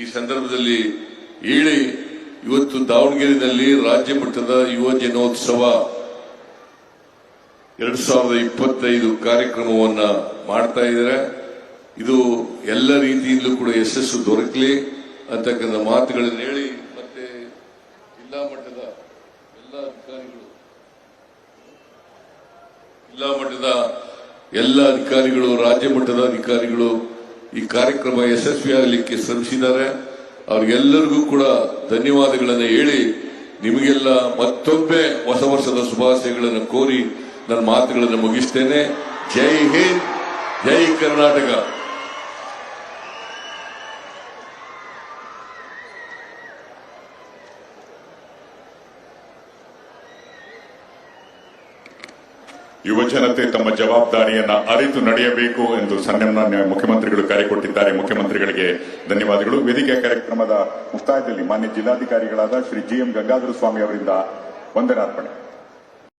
ಈ ಸಂದರ್ಭದಲ್ಲಿ ಹೇಳಿ ಇವತ್ತು ದಾವಣಗೆರೆಯಲ್ಲಿ ರಾಜ್ಯ ಮಟ್ಟದ ಯುವ ಜನೋತ್ಸವ ಎರಡ್ ಸಾವಿರದ ಇಪ್ಪತ್ತೈದು ಕಾರ್ಯಕ್ರಮವನ್ನ ಮಾಡ್ತಾ ಇದ್ದಾರೆ. ಇದು ಎಲ್ಲ ರೀತಿಯಿಂದಲೂ ಕೂಡ ಯಶಸ್ಸು ದೊರಕಲಿ ಅಂತಕ್ಕಂಥ ಮಾತುಗಳನ್ನು ಹೇಳಿ ಮತ್ತೆ ಜಿಲ್ಲಾ ಮಟ್ಟದ ಎಲ್ಲ ಅಧಿಕಾರಿಗಳು ಜಿಲ್ಲಾ ಮಟ್ಟದ ಎಲ್ಲ ಅಧಿಕಾರಿಗಳು, ರಾಜ್ಯ ಮಟ್ಟದ ಅಧಿಕಾರಿಗಳು ಈ ಕಾರ್ಯಕ್ರಮ ಯಶಸ್ವಿಯಾಗಲಿಕ್ಕೆ ಶ್ರಮಿಸಿದ್ದಾರೆ. ಅವ್ರಿಗೆಲ್ಲರಿಗೂ ಕೂಡ ಧನ್ಯವಾದಗಳನ್ನು ಹೇಳಿ ನಿಮಗೆಲ್ಲ ಮತ್ತೊಮ್ಮೆ ಹೊಸ ವರ್ಷದ ಶುಭಾಶಯಗಳನ್ನು ಕೋರಿ ನನ್ನ ಮಾತುಗಳನ್ನು ಮುಗಿಸ್ತೇನೆ. ಜೈ ಹಿಂದ್, ಜೈ ಕರ್ನಾಟಕ. ಯುವ ಜನತೆ ತಮ್ಮ ಜವಾಬ್ದಾರಿಯನ್ನ ಅರಿತು ನಡೆಯಬೇಕು ಎಂದು ಸನ್ಮಾನ್ಯ ಮುಖ್ಯಮಂತ್ರಿಗಳು ಕರೆ ಕೊಟ್ಟಿದ್ದಾರೆ ಮುಖ್ಯಮಂತ್ರಿಗಳಿಗೆ ಧನ್ಯವಾದಗಳು. ವೇದಿಕೆ ಕಾರ್ಯಕ್ರಮದ ಮುಕ್ತಾಯದಲ್ಲಿ ಮಾನ್ಯ ಜಿಲ್ಲಾಧಿಕಾರಿಗಳಾದ ಶ್ರೀ ಜಿ ಎಂ ಗಂಗಾಧರ ಸ್ವಾಮಿ ಅವರಿಂದ ವಂದನಾರ್ಪಣೆ.